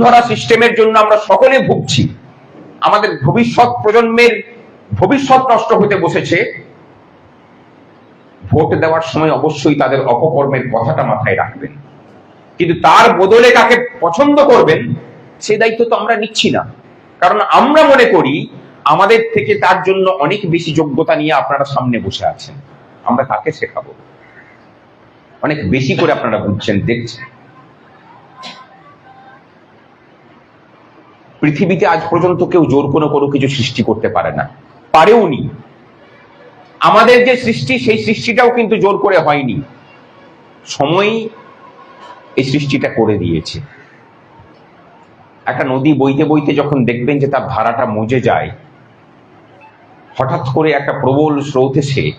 ধরা সিস্টেমের জন্য আমরা সকলে ভুগছি। আমাদের ভবিষ্যৎ প্রজন্মের ভবিষ্যৎ নষ্ট হতে বসেছে। ভোট দেওয়ার সময় অবশ্যই তাদের অপকর্মের কথাটা মাথায় রাখবেন। কিন্তু তার বদলে কাকে পছন্দ করবেন, সে দায়িত্ব তো আমরা নিচ্ছি না। কারণ আমরা মনে করি, আমাদের থেকে তার জন্য অনেক বেশি যোগ্যতা নিয়ে আপনারা সামনে বসে আছেন। আমরা তাকে শেখাবো। অনেক বেশি করে আপনারা বুঝছেন দেখছেন। পৃথিবীতে আজ পর্যন্ত কেউ জোর কোনো কোনো কিছু সৃষ্টি করতে পারে না। পারেও নি। আমাদের যে সৃষ্টি, সেই সৃষ্টিটাও কিন্তু জোর করে হয়নি। সময় এই সৃষ্টিটা করে দিয়েছে। একটা নদী বইতে বইতে যখন দেখবেন যে তার ধারাটা মজে যায়, হঠাৎ করে একটা প্রবল স্রোত এসে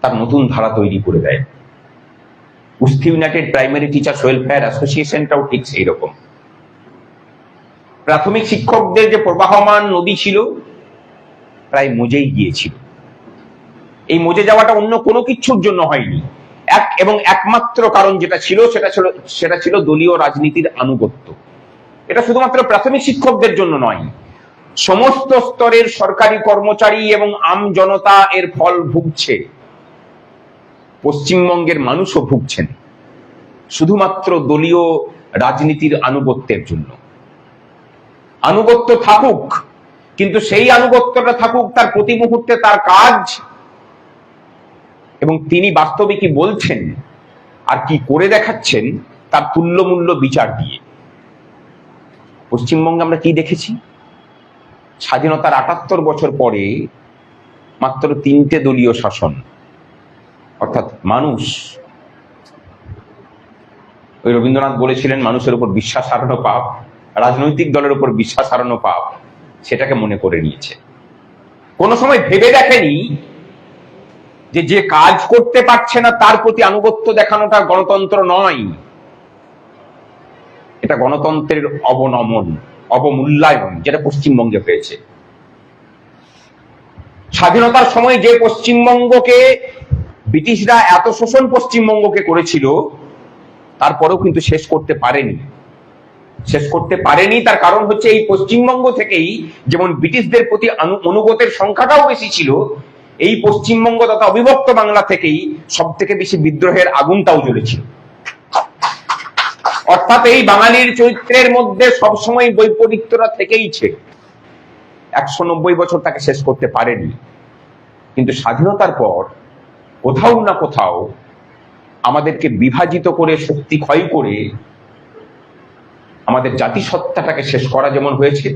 তার নতুন ধারা তৈরি করে দেয়। Usthi united primary teachers welfare অ্যাসোসিয়েশনটাও ঠিক সেই রকম প্রাথমিক শিক্ষকদের যে প্রবাহমান নদী ছিল, প্রায় মজেই গিয়েছিল। এই মজে যাওয়াটা অন্য কোনো কিছুর জন্য হয়নি। এক এবং একমাত্র কারণ যেটা ছিল, সেটা ছিল সেটা ছিল দলীয় রাজনীতির আনুগত্য। এটা শুধুমাত্র প্রাথমিক শিক্ষকদের জন্য নয়, সমস্ত স্তরের সরকারি কর্মচারী এবং আম জনতা এর ফল ভুগছে। পশ্চিমবঙ্গের মানুষও ভুগছেন, শুধুমাত্র দলীয় রাজনীতির আনুগত্যের জন্য। আনুগত্য থাকুক, কিন্তু সেই আনুগত্যটা থাকুক, তার প্রতি মুহূর্তে তার কাজ। এবং তিনি বাস্তবে কি বলছেন আর কি করে দেখাচ্ছেন, তার তুল্যমূল্য বিচার দিয়ে। পশ্চিমবঙ্গে আমরা কি দেখেছি? স্বাধীনতার আটাত্তর বছর পরে মাত্র তিনটে দলীয় শাসন, অর্থাৎ মানুষ। ওই রবীন্দ্রনাথ বলেছিলেন, মানুষের উপর বিশ্বাস হারানো পাপ। রাজনৈতিক দলের উপর বিশ্বাস হারানো পাপ সেটাকে মনে করে নিয়েছে। কোনো সময় ভেবে দেখেনি যে যে কাজ করতে পারছে না তার প্রতি আনুগত্য দেখানোটা গণতন্ত্র নয়। এটা গণতন্ত্রের অবনমন, অবমূল্যায়ন, যেটা পশ্চিমবঙ্গে হয়েছে। স্বাধীনতার সময় যে পশ্চিমবঙ্গকে ব্রিটিশরা এত শোষণ পশ্চিমবঙ্গকে করেছিল, তারপরেও কিন্তু শেষ করতে পারেনি। শেষ করতে পারেনি। তার কারণ হচ্ছে এই পশ্চিমবঙ্গ থেকেই যেমন ব্রিটিশদের প্রতি অনুগতের সংখ্যাটাও বেশি ছিল, এই পশ্চিমবঙ্গ তথা অবিভক্ত বাংলা থেকেই সব থেকে বেশি বিদ্রোহের আগুনটাও জ্বলেছিল। অর্থাৎ এই বাঙালির চরিত্রের মধ্যে সবসময় বৈপরীত্যটা থেকেইছে একশো নব্বই বছর তাকে শেষ করতে পারেনি। কিন্তু স্বাধীনতার পর কোথাও না কোথাও আমাদেরকে বিভাজিত করে, শক্তি ক্ষয় করে আমাদের জাতিসত্তাটাকে শেষ করা যেমন হয়েছে,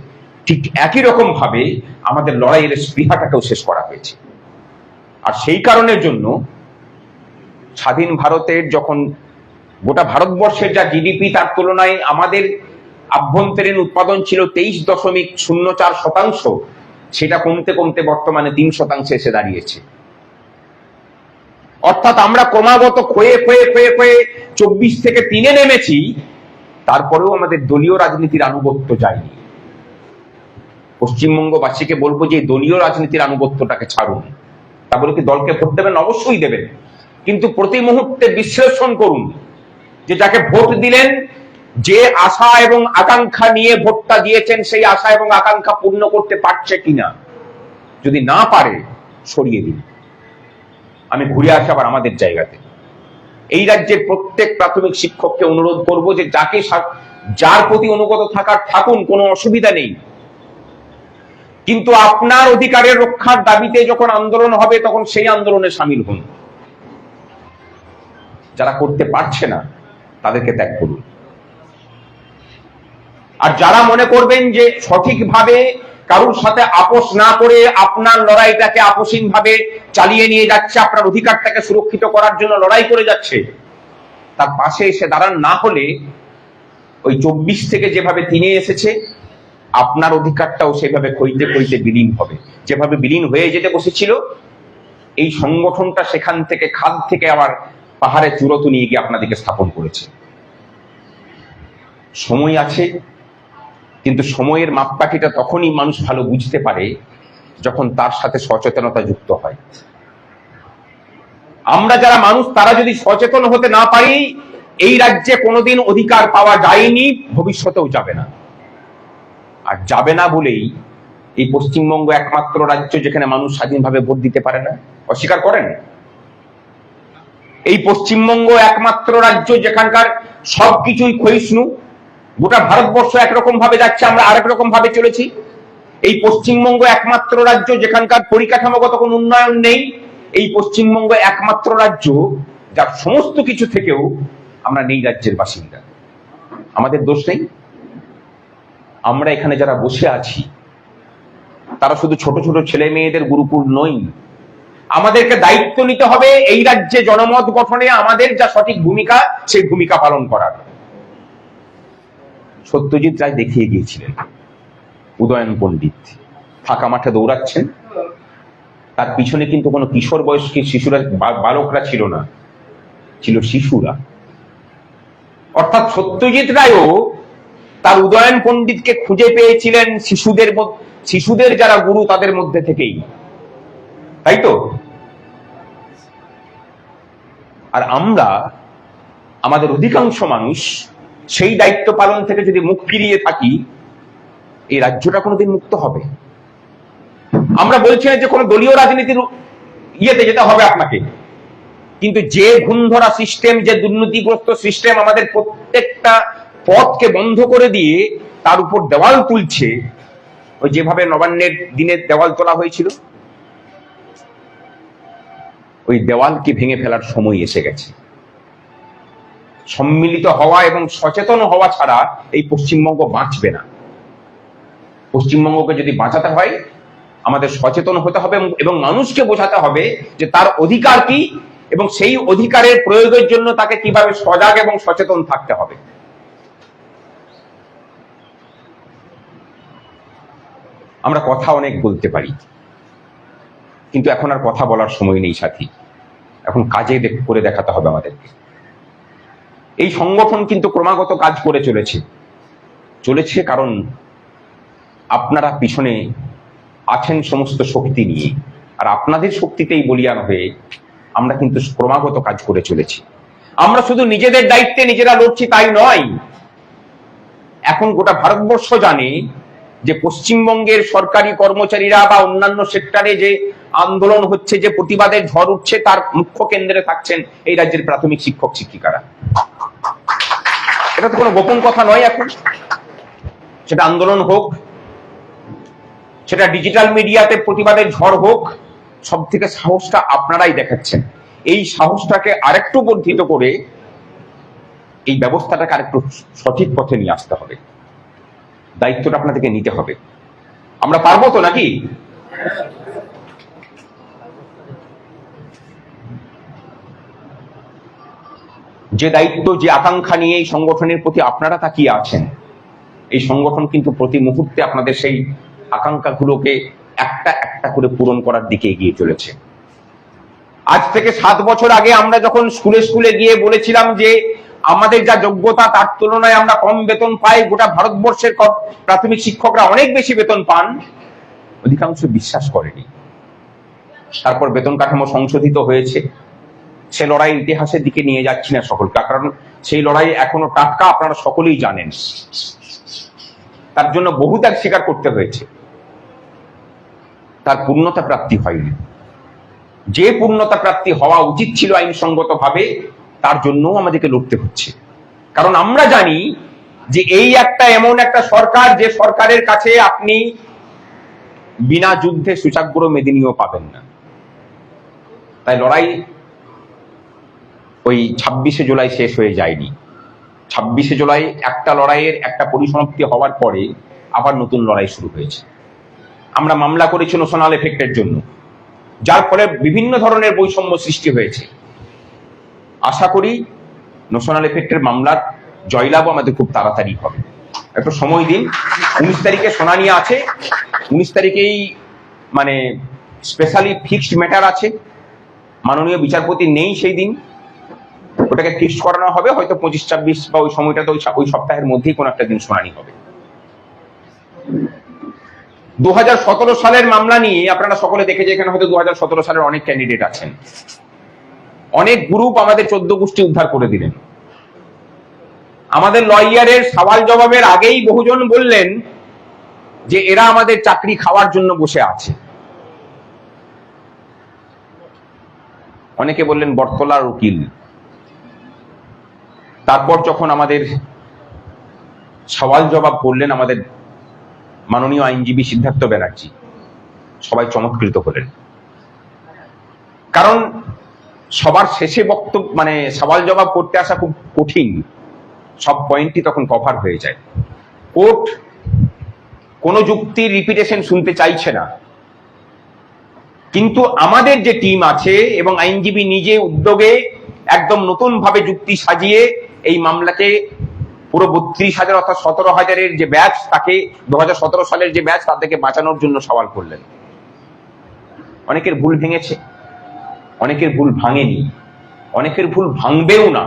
ঠিক একই রকম ভাবে আমাদের লড়াইয়ের স্পৃহাটাকেও শেষ করা হয়েছে। আর সেই কারণের জন্য স্বাধীন ভারতের যখন গোটা ভারতবর্ষের যা জিডিপি তার তুলনায় আমাদের আভ্যন্তরীণ উৎপাদন ছিল তেইশ দশমিক শূন্য চার শতাংশ, সেটা কমতে কমতে বর্তমানে তিন শতাংশে এসে দাঁড়িয়েছে। অর্থাৎ আমরা ক্রমাগত ক্ষয়ে ক্ষয়ে ক্ষয়ে ক্ষয়ে চব্বিশ থেকে তিনে নেমেছি তারপরেও আমাদের দলীয় রাজনীতির আনুগত্য যায়নি। পশ্চিমবঙ্গবাসীকে বলব যে দলীয় রাজনীতির আনুগত্যটাকে ছাড়ুন। তা বলে কি দলকে ভোট দেবেন? অবশ্যই দেবেন। কিন্তু প্রতি মুহূর্তে বিশ্লেষণ করুন যে যাকে ভোট দিলেন, যে আশা এবং আকাঙ্ক্ষা নিয়ে ভোটটা দিয়েছেন, সেই আশা এবং আকাঙ্ক্ষা পূর্ণ করতে পারছে কিনা, যদি না পারে, সরিয়ে দিন। আমি ঘুরে আসি আবার আমাদের জায়গাতে। এই রাজ্যের প্রত্যেক প্রাথমিক শিক্ষককে অনুরোধ করব যে যাকে যার প্রতি অনুগত থাকার থাকুন, কোনো অসুবিধা নেই। কিন্তু আপনার অধিকারের রক্ষার দাবিতে যখন আন্দোলন হবে, তখন সেই আন্দোলনে সামিল হন। যারা করতে পারছে না, তাদেরকে ত্যাগ করুন। আর যারা মনে করবেন যে সঠিকভাবে কারুর সাথে আপোষ না করে আপনার লড়াইটাকে আপোষহীন ভাবে চালিয়ে নিয়ে যাচ্ছে, আপনার অধিকারটাকে সুরক্ষিত করার জন্য লড়াই করে যাচ্ছে, তার পাশে এসে দাঁড়ান না হলে ওই চব্বিশ থেকে যেভাবে তিনি এসেছে, আপনার অধিকারটাও সেভাবে খইতে খইতে বিলীন হবে। যেভাবে বিলীন হয়ে যেতে বসেছিল, এই সংগঠনটা সেখান থেকে খাদ থেকে আবার পাহাড়ে চূড়ত নিয়ে গিয়ে আপনাদেরকে স্থাপন করেছে। সময় আছে কিন্তু সময়ের মাপকাঠিটা তখনই মানুষ ভালো বুঝতে পারে যখন তার সাথে সচেতনতা যুক্ত হয়। আমরা যারা মানুষ, তারা যদি সচেতন হতে না পারি, এই রাজ্যে কোনোদিন অধিকার পাওয়া যায়নি, ভবিষ্যতেও যাবে না। আর যাবে না বলেই এই পশ্চিমবঙ্গ একমাত্র রাজ্য যেখানে মানুষ স্বাধীনভাবে ভোট দিতে পারে না। অস্বীকার করেন? এই পশ্চিমবঙ্গ একমাত্র রাজ্য যেখানকার সবকিছুই ক্ষয়িষ্ণু। গোটা ভারতবর্ষ একরকম ভাবে যাচ্ছে, আমরা আরেক রকম ভাবে চলেছি। এই পশ্চিমবঙ্গ একমাত্র রাজ্য যেখানকার পরিকাঠামোগত কোনো উন্নয়ন নেই, এই পশ্চিমবঙ্গ একমাত্র রাজ্য যার সমস্ত কিছু থেকেও আমরা নেই রাজ্যের বাসিন্দা। আমাদের দোষ নেই। আমরা এখানে যারা বসে আছি, তারা শুধু ছোট ছোট ছেলে মেয়েদের গুরুকুল নই। আমাদেরকে দায়িত্ব নিতে হবে এই রাজ্যে জনমত গঠনে আমাদের যা সঠিক ভূমিকা, সেই ভূমিকা পালন করার। সত্যজিৎ রায় দেখিয়ে গিয়েছিলেন। উদয়ন পণ্ডিত। ফাঁকা মাঠে দৌড়াচ্ছেন। তার পিছনে কিন্তু কোনো কিশোর বয়স্ক শিশুরা বালকরা ছিল না। ছিল শিশুরা। অর্থাৎ সত্যজিৎ রায়ও তার উদয়ন পণ্ডিতকে খুঁজে পেয়েছিলেন শিশুদের শিশুদের যারা গুরু তাদের মধ্যে থেকেই। তাই তো? আর আমরা, আমাদের অধিকাংশ মানুষ সেই দায়িত্ব পালন থেকে যদি মুখ ফিরিয়ে থাকি, এই রাজ্যটা কোনোদিন মুক্ত হবে। আমরা বলছি না যে কোনো দলীয় রাজনীতির ইয়েতে যেতে হবে আপনাকে। কিন্তু যে ঘুম ধরা সিস্টেম যে দুর্নীতিগ্রস্ত সিস্টেম আমাদের প্রত্যেকটা পথকে বন্ধ করে দিয়ে তার উপর দেওয়াল তুলছে, ওই যেভাবে নবান্নের দিনে দেওয়াল তোলা হয়েছিল, ওই দেওয়ালকে ভেঙে ফেলার সময় এসে গেছে। সম্মিলিত হওয়া এবং সচেতন হওয়া ছাড়া এই পশ্চিমবঙ্গ বাঁচবে না। পশ্চিমবঙ্গকে যদি বাঁচাতে হয়, আমাদের সচেতন হতে হবে এবং- মানুষকে বোঝাতে হবে যে তার অধিকার কি এবং সেই অধিকারের প্রয়োগের জন্য তাকে কীভাবে সজাগ এবং সচেতন থাকতে হবে। আমরা কথা অনেক বলতে পারি, কিন্তু এখন আর কথা বলার সময় নেই সাথী। এখন কাজে করে দেখাতে হবে আমাদেরকে। এই সংগঠন কিন্তু ক্রমাগত কাজ করে চলেছে। চলেছে কারণ আপনারা পিছনে আছেন সমস্ত শক্তি নিয়ে। আর আপনাদের শক্তিতেই বলিয়ান হয়ে আমরা কিন্তু ক্রমাগত কাজ করে চলেছি। আমরা শুধু নিজেদের দায়িত্বে নিজেরা লড়ছি তাই নয়। এখন গোটা ভারতবর্ষ জানে যে পশ্চিমবঙ্গের সরকারি কর্মচারীরা বা অন্যান্য সেক্টরে যে আন্দোলন হচ্ছে, যে প্রতিবাদের ঝড় উঠছে, তার মুখ্য কেন্দ্রে থাকছেন এই রাজ্যের প্রাথমিক শিক্ষক শিক্ষিকারা এটা তো কোনো গোপন কথা নয় এখন। সেটা আন্দোলন হোক, সেটা ডিজিটাল মিডিয়াতে প্রতিবাদের ঝড় হোক সব থেকে সাহসটা আপনারাই দেখাচ্ছেন। এই সাহসটাকে আরেকটু বর্ধিত করে এই ব্যবস্থাটাকে আরেকটু সঠিক পথে নিয়ে আসতে হবে। দায়িত্বটা আপনাদেরকে নিতে হবে। আমরা পারব তো নাকি? যে দায়িত্ব, যে আকাঙ্ক্ষা নিয়ে এই সংগঠনের প্রতি আপনারা তাকিয়ে আছেন, এই সংগঠন কিন্তু প্রতি মুহূর্তে আপনাদের সেই আকাঙ্ক্ষাগুলোকে একটা একটা করে পূরণ করার দিকে এগিয়ে চলেছে। আজ থেকে সাত বছর আগে আমরা যখন স্কুলে স্কুলে গিয়ে বলেছিলাম যে আমাদের যা যোগ্যতা, তার তুলনায় আমরা কম বেতন পাই, গোটা ভারতবর্ষের প্রাথমিক শিক্ষকরা অনেক বেশি বেতন পান, অধিকাংশ বিশ্বাস করেনি। তারপর বেতন কাঠামো সংশোধিত হয়েছে। সে লড়াই ইতিহাসের দিকে নিয়ে যাচ্ছি না সকলকে, কারণ সেই লড়াই এখনও টাটকা, আপনারা সকলেই জানেন। তার জন্য বহু ত্যাগ স্বীকার করতে হয়েছে। তার পূর্ণতা প্রাপ্তি হয়নি। যে পূর্ণতা প্রাপ্তি হওয়া উচিত ছিল আইনসঙ্গত ভাবে তার জন্যও আমাদেরকে লড়তে হচ্ছে। কারণ আমরা জানি যে এই একটা এমন একটা সরকার, যে সরকারের কাছে আপনি বিনা যুদ্ধে সুচাগ্র মেদিনীও পাবেন না। তাই লড়াই ওই ছাব্বিশে জুলাই শেষ হয়ে যায়নি। ছাব্বিশে জুলাই একটা লড়াইয়ের একটা পরিসমাপ্তি হওয়ার পরে আবার নতুন লড়াই শুরু হয়েছে। আমরা মামলা করেছি নোশনাল এফেক্টের জন্য। যার ফলে বিভিন্ন ধরনের বৈষম্য সৃষ্টি হয়েছে। আশা করি নোশনাল এফেক্টের মামলার জয়লাভ আমাদের খুব তাড়াতাড়ি হবে। একটু সময় দিন। উনিশ তারিখে শুনানি আছে। উনিশ তারিখেই মানে স্পেশালি ফিক্সড ম্যাটার আছে। মাননীয় বিচারপতি নেই সেই দিন। ওটাকে ফিক্সড করানো হবে, হয়তো পঁচিশ, ছাব্বিশ বা ওই সময়টাতে ওই ওই সপ্তাহের মধ্যেই কোনো একটা দিন শুনানি হবে। দু সালের মামলা নিয়ে আপনারা সকলে দেখেছে এখানে হয়তো দু সালের অনেক ক্যান্ডিডেট আছেন। অনেক গ্রুপ আমাদের চোদ্দ গোষ্ঠী উদ্ধার করে দিলেন। আমাদের লয়ারের সওয়াল জবাবের আগেই বহুজন বললেন যে এরা আমাদের চাকরি খাওয়ার জন্য বসে আছে। অনেকে বললেন বটতলার উকিল। তারপর যখন আমাদের সওয়াল জবাব করলেন আমাদের মাননীয় আইনজীবী সিদ্ধার্থ ব্যানার্জি, সবাই চমৎকৃত হলেন। কারণ সবার শেষে বক্তব্য মানে সওয়াল জবাব করতে আসা খুব কঠিন। সব পয়েন্টই তখন কভার হয়ে যায়। কোর্ট কোনো যুক্তির রিপিটেশন শুনতে চাইছে না। কিন্তু আমাদের যে টিম আছে এবং আইনজীবী নিজে উদ্যোগে একদম নতুন ভাবে যুক্তি সাজিয়ে এই মামলাকে পুরো বত্রিশ হাজার অর্থাৎ সতেরো হাজারের যে ব্যাচ, তাকে দু হাজার সতেরো সালের যে ব্যাচ তাদেরকে বাঁচানোর জন্য সওয়াল করলেন। অনেকের ভুল ভেঙেছে, অনেকের ভুল ভাঙেনি, অনেকের ভুল ভাঙবেও না,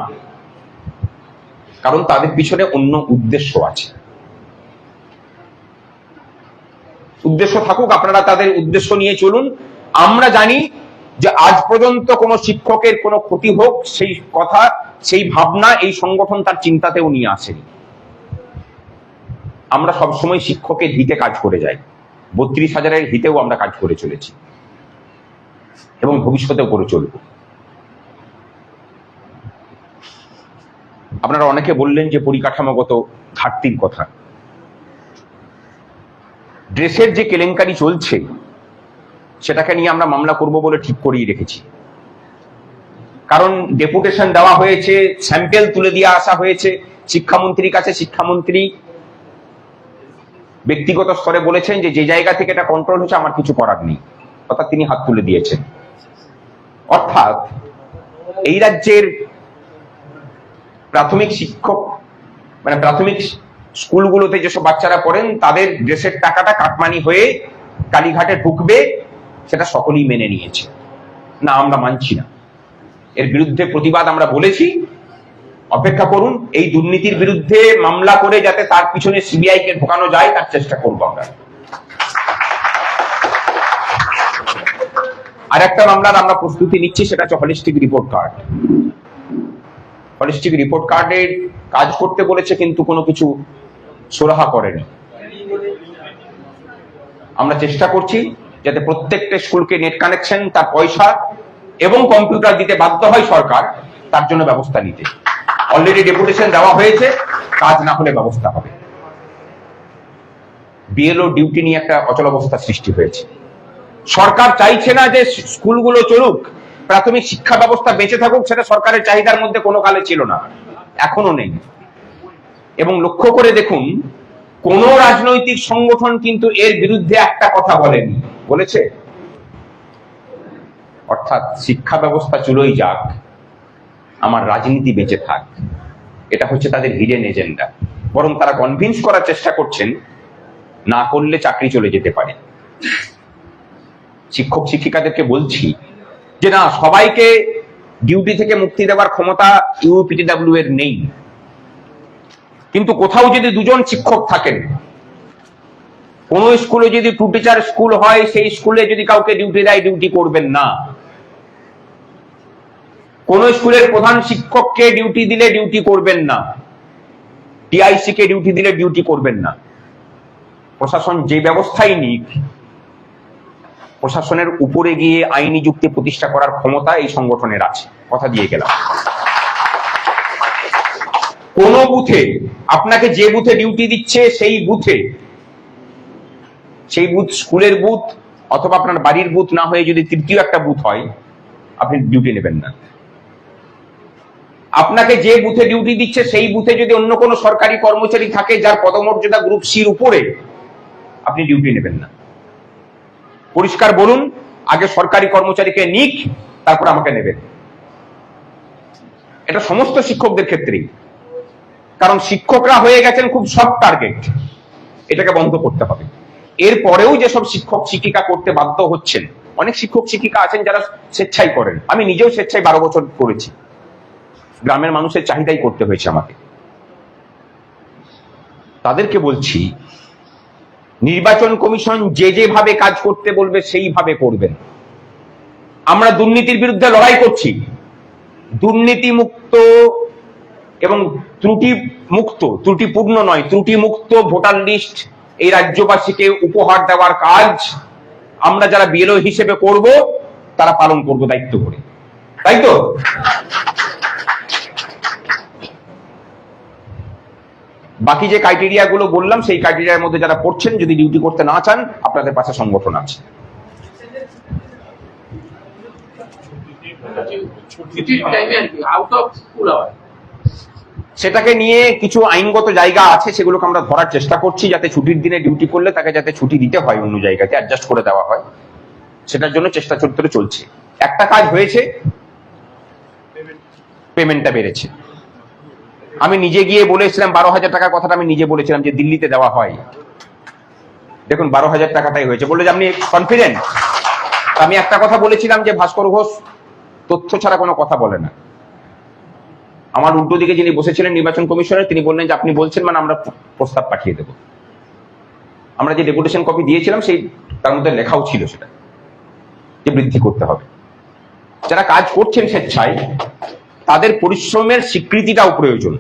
কারণ তাদের পিছনে অন্য উদ্দেশ্য আছে। উদ্দেশ্য থাকুক, আপনারা তাদের উদ্দেশ্য নিয়ে চলুন। আমরা জানি যে আজ পর্যন্ত কোনো শিক্ষকের কোনো ক্ষতি হোক, সেই কথা সেই ভাবনা, এই সংগঠন তার চিন্তাতেও নিয়ে আসেনি। আমরা সবসময় শিক্ষকের হিতে কাজ করে যাই। বত্রিশ হাজারের হিতেও আমরা কাজ করে চলেছি। এবং ভবিষ্যতেও করে চলব। আপনারা অনেকে বললেন যে পরিকাঠামোগত ঘাটতির কথা। ড্রেসের যে কেলেঙ্কারি চলছে, সেটাকে নিয়ে আমরা মামলা করব বলে ঠিক করেই রেখেছি। কারণ ডেপুটেশন দেওয়া হয়েছে স্যাম্পেল তুলে দিয়ে আসা হয়েছে। শিক্ষামন্ত্রীর কাছে শিক্ষামন্ত্রী ব্যক্তিগত স্তরে বলেছেন যে যে জায়গা থেকে এটা কন্ট্রোল হচ্ছে আমার কিছু করার নেই। অর্থাৎ তিনি হাত তুলে দিয়েছেন। অর্থাৎ এই রাজ্যের প্রাথমিক শিক্ষক মানে প্রাথমিক স্কুলগুলোতে যেসব বাচ্চারা পড়েন, তাদের ড্রেসের টাকাটা কাটমানি হয়ে কালীঘাটে ঢুকবে, সেটা সকলেই মেনে নিয়েছে। না, আমরা মানছি না। এর বিরুদ্ধে প্রতিবাদ আমরা বলেছি। অপেক্ষা করুন, এই দুর্নীতির বিরুদ্ধে মামলা করে যাতে তার পিছনে সিবিআই কে ঢোকানো যায়, তার চেষ্টা করব আমরা। আর একটা মামলার আমরা প্রস্তুতি নিচ্ছি, সেটা হচ্ছে holistic report card holistic report কার্ডের কাজ করতে বলেছে, কিন্তু কোনো কিছু সুরাহা করেনি। আমরা চেষ্টা করছি যাতে প্রত্যেকটা স্কুলকে নেট কানেকশন তার পয়সা এবং কম্পিউটার দিতে বাধ্য হয় সরকার, তার জন্য ব্যবস্থা নিতে। অলরেডি ডেপুটেশন দেওয়া হয়েছে, কাজ না হলে ব্যবস্থা হবে। বিএলও ডিউটি নিয়ে একটা অচলাবস্থা সৃষ্টি হয়েছে। সরকার চাইছে না যে স্কুলগুলো চলুক, প্রাথমিক শিক্ষা ব্যবস্থা বেঁচে থাকুক, সেটা সরকারের চাহিদার মধ্যে কোনো কালে ছিল না এখনও নেই। এবং লক্ষ্য করে দেখুন, কোন রাজনৈতিক সংগঠন কিন্তু এর বিরুদ্ধে একটা কথা বলেনি। বলেছে? অর্থাৎ শিক্ষা ব্যবস্থা চুলোই যাক, আমার রাজনীতি বেঁচে থাক, এটা হচ্ছে তাদের হিডেন এজেন্ডা বরং তারা কনভিন্স করার চেষ্টা করছেন, না করলে চাকরি চলে যেতে পারে। শিক্ষক শিক্ষিকাদেরকে বলছি যে না, সবাইকে ডিউটি থেকে মুক্তি দেওয়ার ক্ষমতা ইউপিটিডাব্লিউ এর নেই। কিন্তু কোথাও যদি দুজন শিক্ষক থাকেন, কোন স্কুলে যদি টু টিচার স্কুল হয়, সেই স্কুলে যদি কাউকে ডিউটি দেয় ডিউটি করবেন না। কোন স্কুলের প্রধান শিক্ষককে ডিউটি দিলে ডিউটি করবেন না। টিআইসি কে ডিউটি দিলে ডিউটি করবেন না। প্রশাসন যে ব্যবস্থাই নিক, প্রশাসনের উপরে গিয়ে আইনি যুক্তি প্রতিষ্ঠা করার ক্ষমতা এই সংগঠনের আছে। কথা দিয়ে গেলাম। কোন বুথে, আপনাকে যে বুথে ডিউটি দিচ্ছে সেই বুথে, সেই বুথ স্কুলের বুথ অথবা আপনার বাড়ির বুথ না হয়ে যদি তৃতীয় একটা বুথ হয়, আপনি ডিউটি নেবেন না। আপনাকে যে বুথে ডিউটি দিচ্ছে, সেই বুথে যদি অন্য কোনো সরকারি কর্মচারী থাকে যার পদমর্যাদা গ্রুপ সির উপরে, আপনি ডিউটি নেবেন না। পরিষ্কার বলুন, আগে সরকারি কর্মচারীকে নিক, তারপর আমাকে নেবেন। এটা সমস্ত শিক্ষকদের ক্ষেত্রেই। কারণ শিক্ষকরা হয়ে গেছেন খুব সব টার্গেট এটাকে বন্ধ করতে হবে। এরপরেও যেসব শিক্ষক, শিক্ষিকা করতে বাধ্য হচ্ছেন, অনেক শিক্ষক, শিক্ষিকা আছেন যারা স্বেচ্ছাই করেন। আমি নিজেও স্বেচ্ছায় বারো বছর করেছি। গ্রামের মানুষের চাহিদাই করতে হয়েছে আমাকে। তাদেরকে বলছি, নির্বাচন কমিশন যে যেভাবে কাজ করতে বলবে সেইভাবে করবেন। আমরা দুর্নীতির বিরুদ্ধে লড়াই করছি। দুর্নীতি মুক্ত এবং ত্রুটি মুক্ত ত্রুটিপূর্ণ নয় ত্রুটি মুক্ত ভোটার লিস্ট এই রাজ্যবাসীকে উপহার দেওয়ার কাজ আমরা যারা বিএলও হিসেবে করব, তারা পালন করব দায়িত্ব করে। তাই তো? বাকি যে ক্রাইটেরিয়া গুলো বললাম সেই ক্রাইটেরিয়ার মধ্যে যারা পড়ছেন যদি ডিউটি করতে না চান আপনাদের পাশে সংগঠন আছে। সেটাকে নিয়ে কিছু আইনগত জায়গা আছে সেগুলোকে আমরা ধরার চেষ্টা করছি যাতে ছুটির দিনে ডিউটি করলে তাকে যাতে ছুটি দিতে হয় অন্য জায়গাতে অ্যাডজাস্ট করে দেওয়া হয়। সেটার জন্য চেষ্টা চরিত্রে চলছে। একটা কাজ হয়েছে পেমেন্টটা বেড়েছে। আমি নিজে গিয়ে বলেছিলাম বারো হাজার টাকার কথাটা আমি নিজে বলেছিলাম যে দিল্লিতে দেওয়া হয়। দেখুন, বারো হাজার টাকাটাই হয়েছে। বললে যে আপনি কনফিডেন্ট আমি একটা কথা বলেছিলাম যে ভাস্কর ঘোষ তথ্য ছাড়া কোনো কথা বলে না। আমার উল্টো দিকে যিনি বসেছিলেন নির্বাচন কমিশনের, তিনি বললেন যে আপনি বলছেন মানে আমরা প্রস্তাব পাঠিয়ে দেব। আমরা যে ডেপুটেশন কপি দিয়েছিলাম, সেই তার মধ্যে লেখাও ছিল সেটা, যে বৃদ্ধি করতে হবে। যারা কাজ করছেন স্বেচ্ছায়, তাদের পরিশ্রমের স্বীকৃতিটাও প্রয়োজন।